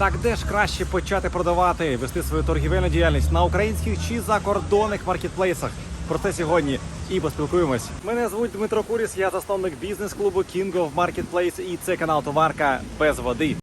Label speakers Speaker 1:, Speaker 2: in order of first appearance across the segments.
Speaker 1: Так де ж краще почати продавати, вести свою торгівельну діяльність на українських чи закордонних маркетплейсах? Про це сьогодні і поспілкуємось. Мене звуть Дмитро Куріс, я засновник бізнес-клубу King of Marketplace і це канал Товарка без води.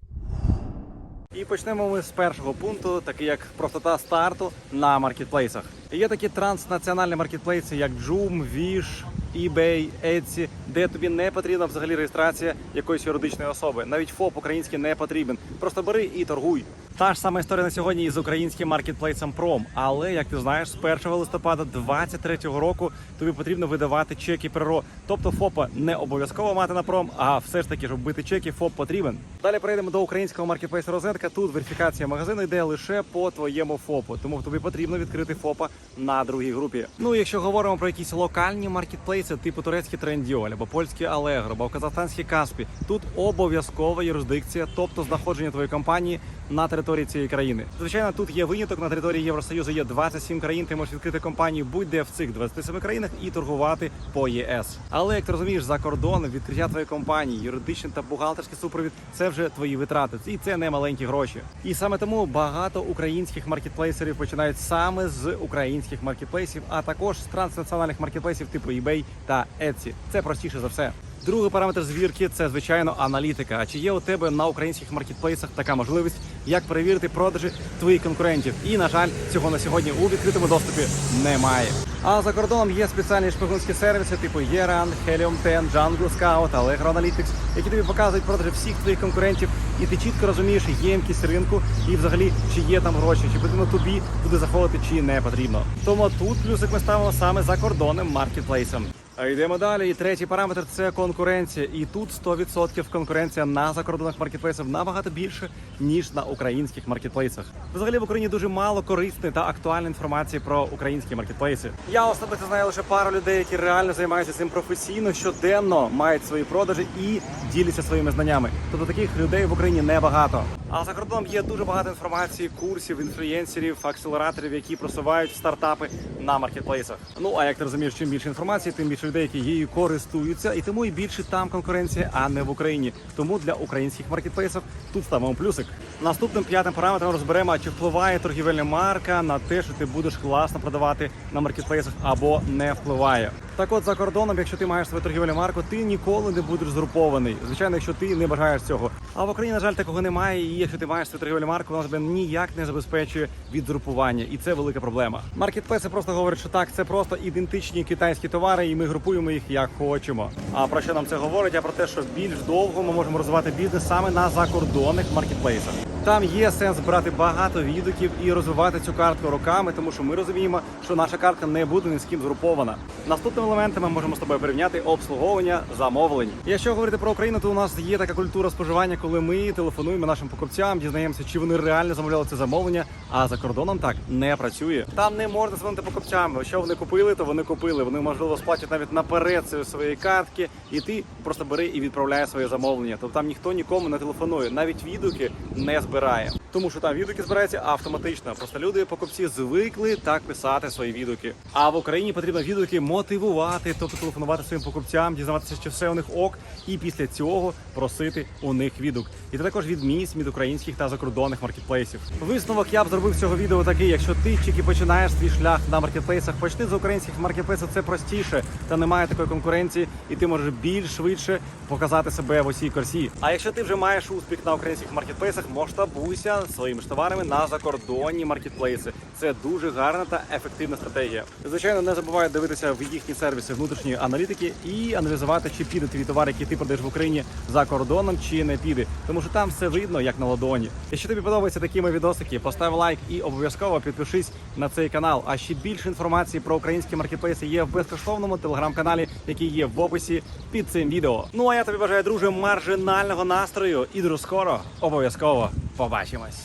Speaker 1: І почнемо ми з першого пункту, такий як простота старту на маркетплейсах. Є такі транснаціональні маркетплейси, як Joom, Wish, eBay, Etsy, де тобі не потрібна взагалі реєстрація якоїсь юридичної особи. Навіть ФОП український не потрібен. Просто бери і торгуй. Та ж сама історія на сьогодні із українським маркетплейсом Пром. Але як ти знаєш, з 1 листопада 2023 року тобі потрібно видавати чеки ПРО. Тобто ФОПа не обов'язково мати на пром, а все ж таки, щоб бити чеки, ФОП потрібен. Далі перейдемо до українського маркетплейсу Розетка. Тут верифікація магазину йде лише по твоєму ФОПу, тому тобі потрібно відкрити ФОПа на другій групі. Ну якщо говоримо про якісь локальні маркетплейси, типу турецький Трендіоль або польський Allegro, або казахстанський Каспі, тут обов'язкова юрисдикція, тобто знаходження твоєї компанії на території цієї країни. Звичайно, тут є виняток на території Євросоюзу. Є 27 країн. Ти можеш відкрити компанію будь-де в цих 27 країнах і торгувати по ЄС. Але як ти розумієш, за кордоном відкриття твоєї компанії, юридичний та бухгалтерський супровід це вже твої витрати, і це не маленькі гроші. І саме тому багато українських маркетплейсерів починають саме з українських маркетплейсів, а також з транснаціональних маркетплейсів типу eBay та Etsy. Це простіше за все. Другий параметр звірки це звичайно аналітика. А чи є у тебе на українських маркетплейсах така можливість, як перевірити продажі твоїх конкурентів? І на жаль, цього на сьогодні у відкритому доступі немає. А за кордоном є спеціальні шпигунські сервіси, типу Yeran, Helium 10, Jungle Scout, Allegro Analytics, які тобі показують продажі всіх твоїх конкурентів, і ти чітко розумієш ємкість ринку і взагалі чи є там гроші, чи потрібно тобі туди заходити, чи не потрібно. Тому тут плюсик ми ставимо саме за кордонним маркетплейсом. Йдемо далі. І третій параметр це конкуренція. І тут 100% конкуренція на закордонних маркетплейсах набагато більше ніж на українських маркетплейсах. Взагалі в Україні дуже мало корисної та актуальної інформації про українські маркетплейси. Я особисто знаю лише пару людей, які реально займаються цим професійно, щоденно мають свої продажі і діляться своїми знаннями. Тобто таких людей в Україні небагато. А за кордоном є дуже багато інформації, курсів, інфлюєнсерів, акселераторів, які просувають стартапи на маркетплейсах. Ну а як ти розумієш, чим більше інформації, тим більше людей, які її користуються, і тому і більше там конкуренція, а не в Україні. Тому для українських маркетплейсів тут ставимо плюсик. Наступним п'ятим параметром розберемо, чи впливає торгівельна марка на те, що ти будеш класно продавати на маркетплейсах або не впливає. Так от за кордоном, якщо ти маєш свою торгівельну марку, ти ніколи не будеш згрупований. Звичайно, якщо ти не бажаєш цього. А в Україні, на жаль, такого немає. Якщо ти маєш свою торгівельну марку, вона тебе ніяк не забезпечує від групування, і це велика проблема. Маркетплейси просто говорять, що так, це просто ідентичні китайські товари, і ми групуємо їх як хочемо. А про що нам це говорить? А про те, що більш довго ми можемо розвивати бізнес саме на закордонних маркетплейсах. Там є сенс брати багато відгуків і розвивати цю картку роками, тому що ми розуміємо, що наша картка не буде ні з ким згрупована. Наступним елементом ми можемо з тобою порівняти обслуговування замовлень. Якщо говорити про Україну, то у нас є така культура споживання, коли ми телефонуємо нашим покупцям, дізнаємося, чи вони реально замовляли це замовлення. А за кордоном так не працює. Там не можна дзвонити покупцям. Що вони купили, то вони купили. Вони можливо сплатять навіть наперед своєї картки, і ти просто бери і відправляє своє замовлення. Тобто там ніхто нікому не телефонує, навіть відгуки не збирає, тому що там відгуки збираються автоматично. Просто люди, покупці, звикли так писати свої відгуки. А в Україні потрібно відгуки мотивувати, тобто телефонувати своїм покупцям, дізнаватися, чи все у них ок, і після цього просити у них відгук. І це також відмінність від українських та закордонних маркетплейсів. Висновок я б зробив цього відео такий: якщо ти тільки починаєш свій шлях на маркетплейсах, почни з українських маркетплейсів, це простіше та немає такої конкуренції, і ти можеш більш швидше показати себе в усій корсі. А якщо ти вже маєш успіх на українських маркетплейсах, масштабуйся своїми ж товарами на закордонні маркетплейси. Це дуже гарна та ефективна стратегія. Звичайно, не забувай дивитися в їхні сервіси внутрішньої аналітики і аналізувати, чи піде твій товар, який ти продаєш в Україні за кордоном, чи не піде, тому що там все видно як на ладоні. Якщо тобі подобаються такі мої відосики, постав лайк і обов'язково підпишись на цей канал. А ще більше інформації про українські маркетплейси є в безкоштовному телеграм-каналі, який є в описі під цим відео. Ну а я тобі бажаю, друже, маржинального настрою і дуже скоро обов'язково побачимось.